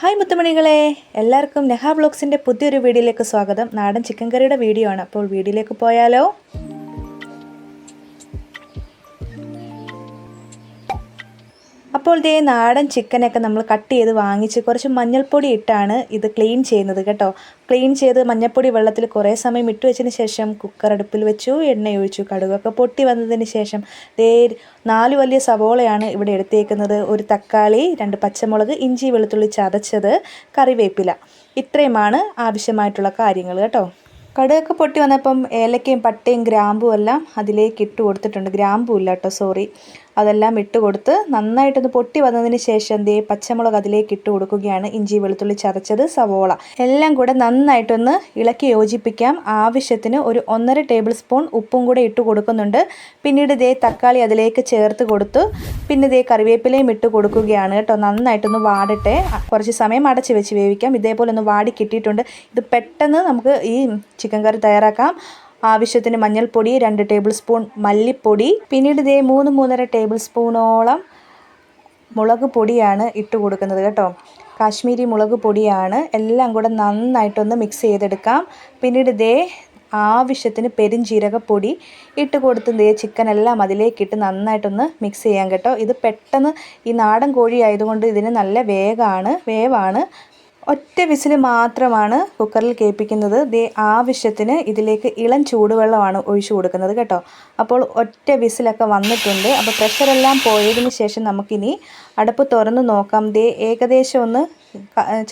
Hi മുത്തുമണികളെ എല്ലാവർക്കും നെഹ ബ്ലോഗ്സിന്റെ പുതിയൊരു വീഡിയോയിലേക്ക് സ്വാഗതം. നാടൻ ചിക്കൻ കറിയുടെ വീഡിയോ ആണ്. അപ്പോൾ വീഡിയോയിലേക്ക് പോയാലോ? അപ്പോൾ ഇതേ നാടൻ ചിക്കനൊക്കെ നമ്മൾ കട്ട് ചെയ്ത് വാങ്ങിച്ച് കുറച്ച് മഞ്ഞൾപ്പൊടി ഇട്ടാണ് ഇത് ക്ലീൻ ചെയ്യുന്നത് കേട്ടോ. ക്ലീൻ ചെയ്ത് മഞ്ഞൾപ്പൊടി വെള്ളത്തിൽ കുറേ സമയം ഇട്ട് വെച്ചതിന് ശേഷം കുക്കർ അടുപ്പിൽ വെച്ചു എണ്ണ ഒഴിച്ചു കടുകൊക്കെ പൊട്ടി വന്നതിന് ശേഷം ദേ നാല് വലിയ സവോളയാണ് ഇവിടെ എടുത്തേക്കുന്നത്. ഒരു തക്കാളി രണ്ട് പച്ചമുളക് ഇഞ്ചി വെളുത്തുള്ളി ചതച്ചത് കറിവേപ്പില. ഇത്രയുമാണ് ആവശ്യമായിട്ടുള്ള കാര്യങ്ങൾ കേട്ടോ. കടുകൊക്കെ പൊട്ടി വന്നപ്പം ഏലക്കയും പട്ടയും ഗ്രാമ്പും എല്ലാം അതിലേക്ക് ഇട്ട് കൊടുത്തിട്ടുണ്ട്. ഗ്രാമ്പും ഇല്ല കേട്ടോ സോറി അതെല്ലാം ഇട്ട് കൊടുത്ത് നന്നായിട്ടൊന്ന് പൊട്ടി വന്നതിന് ശേഷം ദേ പച്ചമുളക് അതിലേക്ക് ഇട്ട് കൊടുക്കുകയാണ്. ഇഞ്ചി വെളുത്തുള്ളി ചതച്ചത് സവോള. എല്ലാം കൂടെ നന്നായിട്ടൊന്ന് ഇളക്കി യോജിപ്പിക്കാം. ആവശ്യത്തിന് ഒരു ഒന്നര ടേബിൾ സ്പൂൺ ഉപ്പും കൂടെ ഇട്ട് കൊടുക്കുന്നുണ്ട്. പിന്നീട് ഇതേ തക്കാളി അതിലേക്ക് ചേർത്ത് കൊടുത്തു. പിന്നെ ഇതേ കറിവേപ്പിലയും ഇട്ട് കൊടുക്കുകയാണ് കേട്ടോ. നന്നായിട്ടൊന്ന് വാടട്ടെ. കുറച്ച് സമയം അടച്ച് വെച്ച് വേവിക്കാം. ഇതേപോലെ ഒന്ന് വാടി കിട്ടിയിട്ടുണ്ട്. ഇത് പെട്ടെന്ന് നമുക്ക് ഈ ചിക്കൻ കറി തയ്യാറാക്കാം. ആവശ്യത്തിന് മഞ്ഞൾപ്പൊടി രണ്ട് ടേബിൾ സ്പൂൺ മല്ലിപ്പൊടി. പിന്നീട് ഇതേ മൂന്ന് മൂന്നര ടേബിൾ സ്പൂണോളം മുളക് പൊടിയാണ് ഇട്ട് കൊടുക്കുന്നത് കേട്ടോ. കാശ്മീരി മുളക് പൊടിയാണ്. എല്ലാം കൂടെ നന്നായിട്ടൊന്ന് മിക്സ് ചെയ്തെടുക്കാം. പിന്നീട് ഇതേ ആവശ്യത്തിന് പെരിഞ്ചീരകപ്പൊടി ഇട്ട് കൊടുത്ത് ദേ ചിക്കൻ എല്ലാം അതിലേക്കിട്ട് നന്നായിട്ടൊന്ന് മിക്സ് ചെയ്യാം കേട്ടോ. ഇത് പെട്ടെന്ന് ഈ നാടൻ കോഴി ആയതുകൊണ്ട് ഇതിന് നല്ല വേഗമാണ് വേവാണ്. ഒറ്റ വിസിൽ മാത്രമാണ് കുക്കറിൽ കേൾപ്പിക്കുന്നത്. ദേ ആവശ്യത്തിന് ഇതിലേക്ക് ഇളം ചൂടുവെള്ളമാണ് ഒഴിച്ചു കൊടുക്കുന്നത് കേട്ടോ. അപ്പോൾ ഒറ്റ വിസിലൊക്കെ വന്നിട്ടുണ്ട്. അപ്പോൾ പ്രഷറെല്ലാം പോയതിന് ശേഷം നമുക്കിനി അടുപ്പ് തുറന്ന് നോക്കാം. ദേ ഏകദേശം ഒന്ന്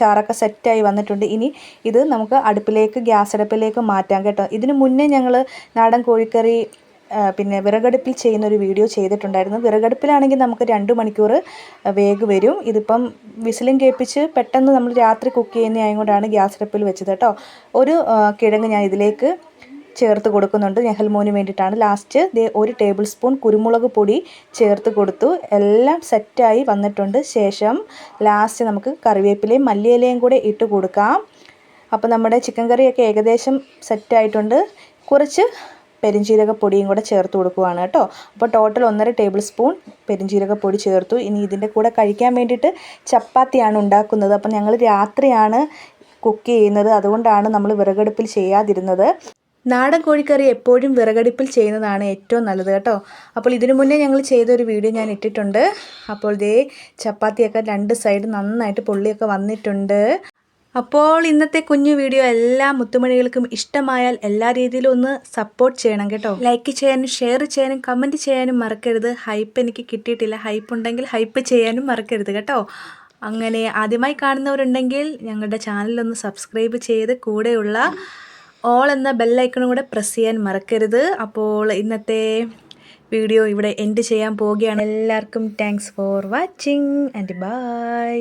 ചാറൊക്കെ സെറ്റായി വന്നിട്ടുണ്ട്. ഇനി ഇത് നമുക്ക് അടുപ്പിലേക്ക് ഗ്യാസ് അടുപ്പിലേക്ക് മാറ്റാം കേട്ടോ. ഇതിന് മുന്നേ ഞങ്ങൾ നാടൻ കോഴിക്കറി പിന്നെ വിറകടുപ്പിൽ ചെയ്യുന്ന ഒരു വീഡിയോ ചെയ്തിട്ടുണ്ടായിരുന്നു. വിറകടുപ്പിലാണെങ്കിൽ നമുക്ക് രണ്ട് മണിക്കൂർ വേഗ് വരും. ഇതിപ്പം വിസിലും കേൾപ്പിച്ച് പെട്ടെന്ന് നമ്മൾ രാത്രി കുക്ക് ചെയ്യുന്ന ആയതുകൊണ്ടാണ് ഗ്യാസ് അടുപ്പിൽ വെച്ചത് കേട്ടോ. ഒരു കിഴങ്ങ് ഞാൻ ഇതിലേക്ക് ചേർത്ത് കൊടുക്കുന്നുണ്ട്. നെഹൽമോന് വേണ്ടിയിട്ടാണ്. ലാസ്റ്റ് ദേ ഒരു ടേബിൾ സ്പൂൺ കുരുമുളക് പൊടി ചേർത്ത് കൊടുത്തു. എല്ലാം സെറ്റായി വന്നിട്ടുണ്ട്. ശേഷം ലാസ്റ്റ് നമുക്ക് കറിവേപ്പിലയും മല്ലിയിലയും കൂടെ ഇട്ട് കൊടുക്കാം. അപ്പോൾ നമ്മുടെ ചിക്കൻ കറിയൊക്കെ ഏകദേശം സെറ്റായിട്ടുണ്ട്. കുറച്ച് പെരിഞ്ജീരകപ്പൊടിയും കൂടെ ചേർത്ത് കൊടുക്കുവാണ് കേട്ടോ. അപ്പോൾ ടോട്ടൽ ഒന്നര ടേബിൾ സ്പൂൺ പെരിഞ്ജീരകപ്പൊടി ചേർത്തു. ഇനി ഇതിന്റെ കൂടെ കഴിക്കാൻ വേണ്ടിയിട്ട് ചപ്പാത്തിയാണ് ഉണ്ടാക്കുന്നത്. അപ്പം ഞങ്ങൾ രാത്രിയാണ് കുക്ക് ചെയ്യുന്നത്. അതുകൊണ്ടാണ് നമ്മൾ വിറകടുപ്പിൽ ചെയ്യാതിരുന്നത്. നാടൻ കോഴിക്കറി എപ്പോഴും വിറകടുപ്പിൽ ചെയ്യുന്നതാണ് ഏറ്റവും നല്ലത് കേട്ടോ. അപ്പോൾ ഇതിനു മുന്നേ ഞങ്ങൾ ചെയ്തൊരു വീഡിയോ ഞാൻ ഇട്ടിട്ടുണ്ട്. അപ്പോൾ ഇതേ ചപ്പാത്തിയൊക്കെ രണ്ട് സൈഡ് നന്നായിട്ട് പൊള്ളിയൊക്കെ വന്നിട്ടുണ്ട്. അപ്പോൾ ഇന്നത്തെ കുഞ്ഞു വീഡിയോ എല്ലാ മുത്തുമണികൾക്കും ഇഷ്ടമായാൽ എല്ലാ രീതിയിലും ഒന്ന് സപ്പോർട്ട് ചെയ്യണം കേട്ടോ. ലൈക്ക് ചെയ്യാനും ഷെയർ ചെയ്യാനും കമന്റ് ചെയ്യാനും മറക്കരുത്. ഹൈപ്പ് എനിക്ക് കിട്ടിയിട്ടില്ല. ഹൈപ്പ് ഉണ്ടെങ്കിൽ ഹൈപ്പ് ചെയ്യാനും മറക്കരുത് കേട്ടോ. അങ്ങനെ ആദ്യമായി കാണുന്നവരുണ്ടെങ്കിൽ ഞങ്ങളുടെ ചാനലൊന്ന് സബ്സ്ക്രൈബ് ചെയ്ത് കൂടെയുള്ള ഓൾ എന്ന ബെല്ലൈക്കണും കൂടെ പ്രസ് ചെയ്യാൻ മറക്കരുത്. അപ്പോൾ ഇന്നത്തെ വീഡിയോ ഇവിടെ എൻഡ് ചെയ്യാൻ പോവുകയാണ്. എല്ലാവർക്കും thanks for watching and bye